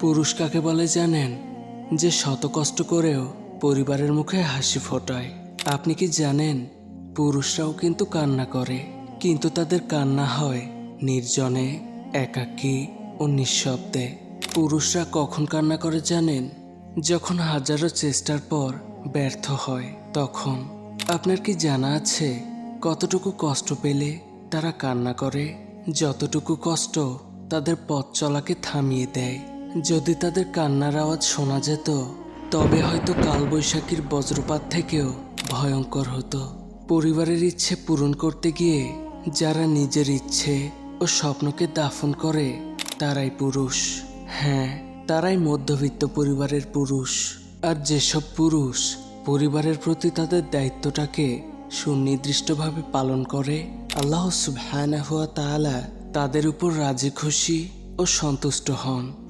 পুরুষ কাকে বলে জানেন? যে শত কষ্ট করেও পরিবারের মুখে হাসি ফোটায়। আপনি কি জানেন? পুরুষরাও কিন্তু কান্না করে। কিন্তু তাদের কান্না হয় নির্জনে, একাকী ও নিঃশব্দে। পুরুষরা কখন কান্না করে জানেন? যখন হাজারো চেষ্টার পর ব্যর্থ হয়, তখন। আপনার কি জানা আছে কতটুকু কষ্ট পেলে তারা কান্না করে? যতটুকু কষ্ট তাদের পথ চলাকে থামিয়ে দেয়। যদি তাদের কান্নার আওয়াজ শোনা যেত, তবে হয়তো কালবৈশাখীর বজ্রপাত থেকেও ভয়ঙ্কর হতো। পরিবারের ইচ্ছে পূরণ করতে গিয়ে যারা নিজের ইচ্ছে ও স্বপ্নকে দাফন করে, তারাই পুরুষ। হ্যাঁ তারাই মধ্যবিত্ত পরিবারের পুরুষ। আর যেসব পুরুষ পরিবারের প্রতি তাদের দায়িত্বটাকে সুনির্দিষ্টভাবে পালন করে, আল্লাহ সুবহানাহু ওয়া তাআলা তাদের উপর রাজি, খুশি ও সন্তুষ্ট হন।